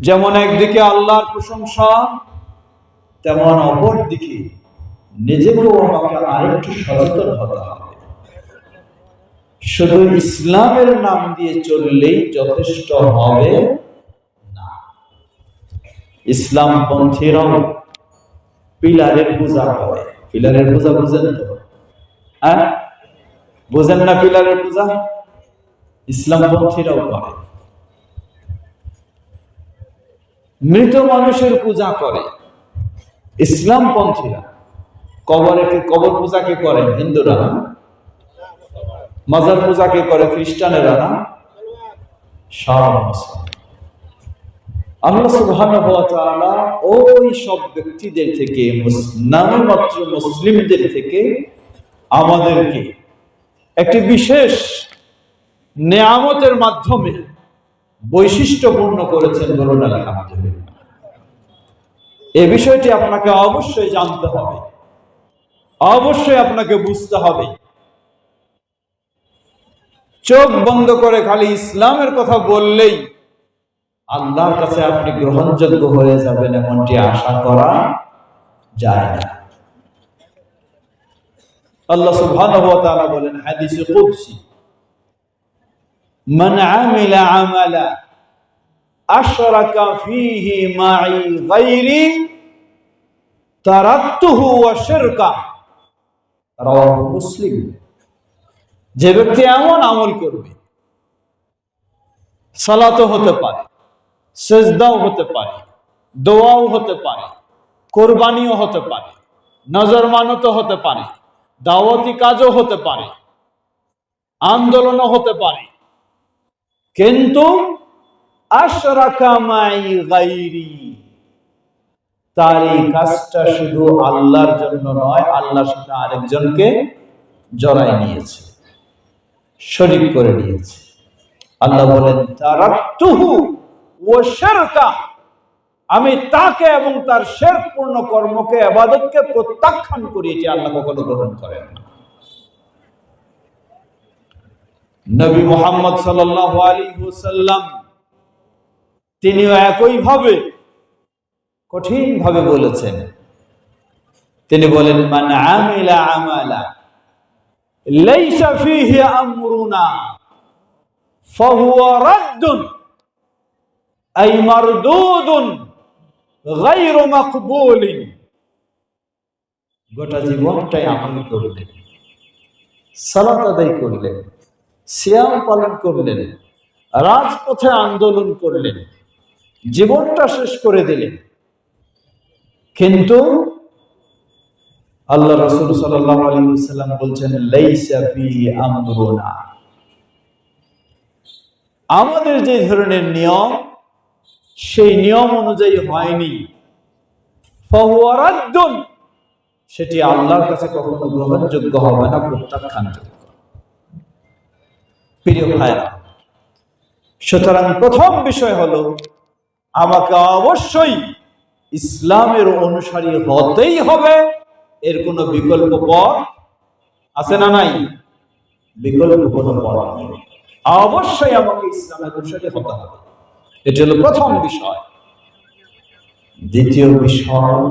যেমন একদিকে আল্লাহর প্রশংসা, তেমন অপর দিকে নিজেকেও আমাকে আরেকটু সচেতন হতে হবে। শুধু ইসলামের নাম দিয়ে চললেই যথেষ্ট হবে না। ইসলাম পন্থীরাও পিলারের পূজা করে পিলারের পূজা বুঝেন তো? হ্যাঁ? বুঝেন না পিলারের পূজা ইসলাম পন্থীরাও করে। মৃত মানুষের পূজা করে। ইসলাম পন্থীরা কবরে কবর পূজাকে করে? হিন্দুরা না। মাজার পূজাকে করে? খ্রিস্টানেরা না। সব আল্লাহ ওই সব ব্যক্তিদের থেকে নামে মুসলিমদের থেকে আমাদেরকে একটি বিশেষ নেয়ামতের মাধ্যমে বৈশিষ্ট্যপূর্ণ করেছেন বলুন এ বিষয়টি আপনাকে অবশ্যই জানতে হবে। অবশ্যই আপনাকে বুঝতে হবে। চোখ বন্ধ করে খালি ইসলামের কথা বললেই আল্লাহর কাছে আপনি গ্রহণযোগ্য হয়ে যাবেন এমনটি আশা করা যায় না। আল্লাহ সুবহানাহু ওয়া তাআলা বলেন, হাদিসে কুদসি। আমিলা আমালা আশরাকা ফীহি মাই গায়রি তারাকতুহু ওয়া শিরকা। রাওয়াহু মুসলিম। যে ব্যক্তি এমন আমল করবে, সালাতও হতে পারে, সেজদাও হতে পারে, দোয়াও হতে পারে, কোরবানিও হতে পারে নজর মানতও হতে পারে, দাওয়াতি কাজও হতে পারে, আন্দোলনও হতে পারে কিন্তু তার এই কাজটা শুধু আল্লাহর জন্য নয় আল্লাহর সাথে আরেকজনকে জড়াই নিয়েছে, শরিক করে নিয়েছে। আল্লাহ বলেন আমি তাকে এবং তার শেরপূর্ণ কর্মকে, আবাদতকে প্রত্যাখ্যান করি এটি আল্লাহ কখনো গ্রহণ করেন না। নবী মোহাম্মদ সাল্লাল্লাহু আলাইহি ওয়াসাল্লাম তিনিও একই ভাবে কঠিন ভাবে বলেছেন। তিনি বলেন, মান আমিলা আমালা আই গোটা জীবনটাই আমল করলেন, সালাত আদায় করলেন। সিয়াম পালন করলেন, রাজপথে আন্দোলন করলেন, জীবনটা শেষ করে দিলেন। কিন্তু আল্লাহ রসুল সাল্লাহ আলী সাল্লাম বলছেন আমাদের যে ধরনের নিয়ম, সেই নিয়ম অনুযায়ী হয়নি। সেটি আল্লাহর কাছে কখনো গ্রহণযোগ্য হবে না প্রত্যাখ্যানযোগ্য প্রিয় ভাইরা সুতরাং প্রথম বিষয় হলো, আমাকে অবশ্যই ইসলামের অনুসারী হতেই হবে, এর কোনো বিকল্প পথ আছে না নাই? বিকল্প কোনো পথ নেই। অবশ্যই আমাকে ইসলামের অনুসারী হতে হবে। এটি হলো প্রথম বিষয়। দ্বিতীয় বিষয়